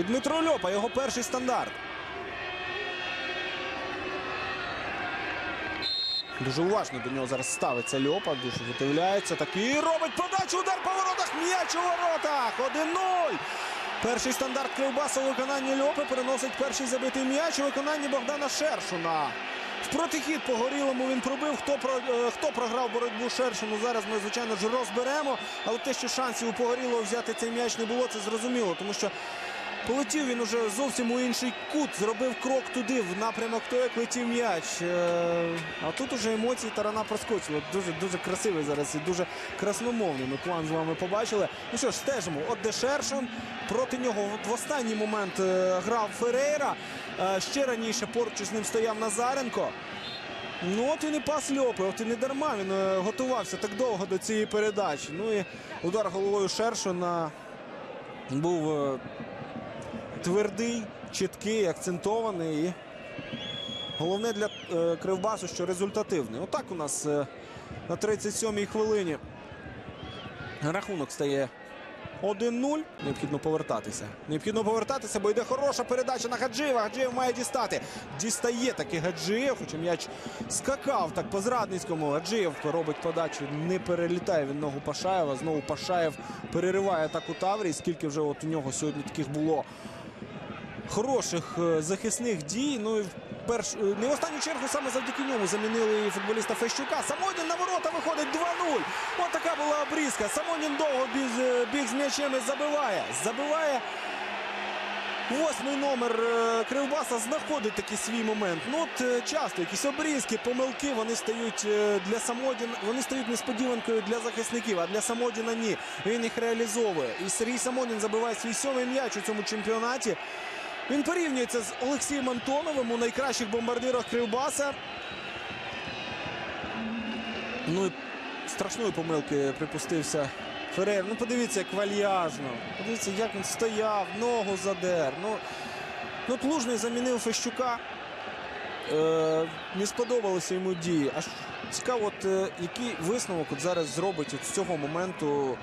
І Дмитро Льопа, його перший стандарт. Дуже уважно до нього зараз ставиться Льопа, дуже витивляється. Такий робить подачу, удар по воротах, м'яч у воротах. 1-0. Перший стандарт Кривбаса у виконанні Льопи переносить перший забитий м'яч у виконанні Богдана Шершуна. В протихід по горілому він пробив. Хто про е, хто програв боротьбу Шершину? Зараз ми звичайно ж розберемо. Але те, що шансів у погорілого взяти цей м'яч не було, це зрозуміло, тому що полетів він уже зовсім у інший кут, зробив крок туди, в напрямок того, як летів м'яч. Е, А тут уже емоції тарана проскочили. Дуже дуже красивий зараз і дуже красномовний. Ми план з вами побачили. Ну що ж, стежимо. От де Шершун. Проти нього в останній момент е, грав Ферейра. Е, Ще раніше поруч з ним стояв Назаренко. Ну, от і пас Льопи, от і не дарма він готувався так довго до цієї передачі. Ну і удар головою Шершуна був твердий, чіткий, акцентований. І головне для е, Кривбасу, що результативний. Отак у нас е, на 37-й хвилині рахунок стає 1-0. Необхідно повертатися. Необхідно повертатися, бо йде хороша передача на Гаджиєва. Гаджиєв має дістати. Дістає таки Гаджиєв, хоча м'яч скакав так по зрадницькому. Гаджиєв робить подачу, не перелітає він ногу Пашаєва. Знову Пашаєв перериває атаку Таврії. Скільки вже от у нього сьогодні таких було хороших е, захисних дій. Ну і в перш... е, не в останню чергу саме завдяки ньому замінили футболіста Фещука. Самонін на ворота виходить 2-0. От така була обрізка. Самонін довго е, біг з м'ячем і забиває. Забиває. Восьмий номер Кривбаса знаходить такий свій момент. Ну от часто якісь обрізки, помилки вони стають для Самодіна, вони стають несподіванкою для захисників, а для Самодіна ні. Він їх реалізовує. І Сергій Самодін забиває свій сьомий м'яч у цьому чемпіонаті. Він порівнюється з Олексієм Антоновим у найкращих бомбардирах Кривбаса. Ну і страшної помилки припустився Ферер. Ну подивіться, як вальяжно. Подивіться, як він стояв, ногу задер. Ну, ну от Лужний замінив Фещука. Е, не сподобалися йому дії. Аж цікаво, от, е, який висновок от зараз зробить от з цього моменту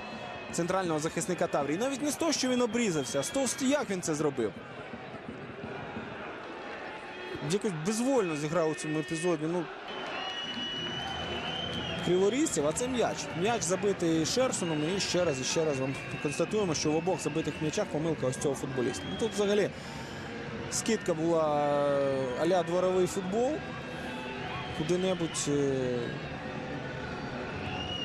центрального захисника Таврії. Навіть не з того, що він обрізався, а з того, як він це зробив. Якось безвольно зіграв у цьому епізоді. Ну, Криворізців, а це м'яч. М'яч забитий Шерсоном. І ще раз і ще раз вам констатуємо, що в обох забитих м'ячах помилка ось цього футболіста. Ну, тут взагалі скидка була е, а-ля дворовий футбол. Куди-небудь, е,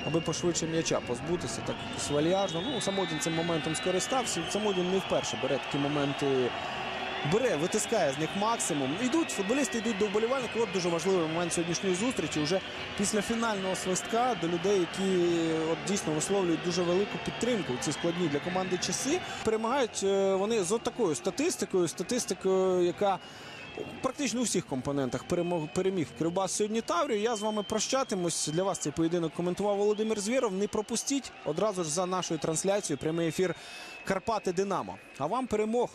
аби пошвидше м'яча позбутися, так якось вальяжно. Ну, Самодін цим моментом скористався. Самодін не вперше бере такі моменти. Бере, витискає з них максимум. Йдуть, футболісти йдуть до вболівальників. От дуже важливий момент сьогоднішньої зустрічі. Уже після фінального свистка до людей, які от дійсно висловлюють дуже велику підтримку ці складні для команди часи. Перемагають е, вони з такою статистикою, статистикою, яка практично у всіх компонентах перемог, переміг Кривбас сьогодні Таврію. Я з вами прощатимусь. Для вас цей поєдинок коментував Володимир Звєров. Не пропустіть одразу ж за нашою трансляцією прямий ефір Карпати Динамо. А вам перемог.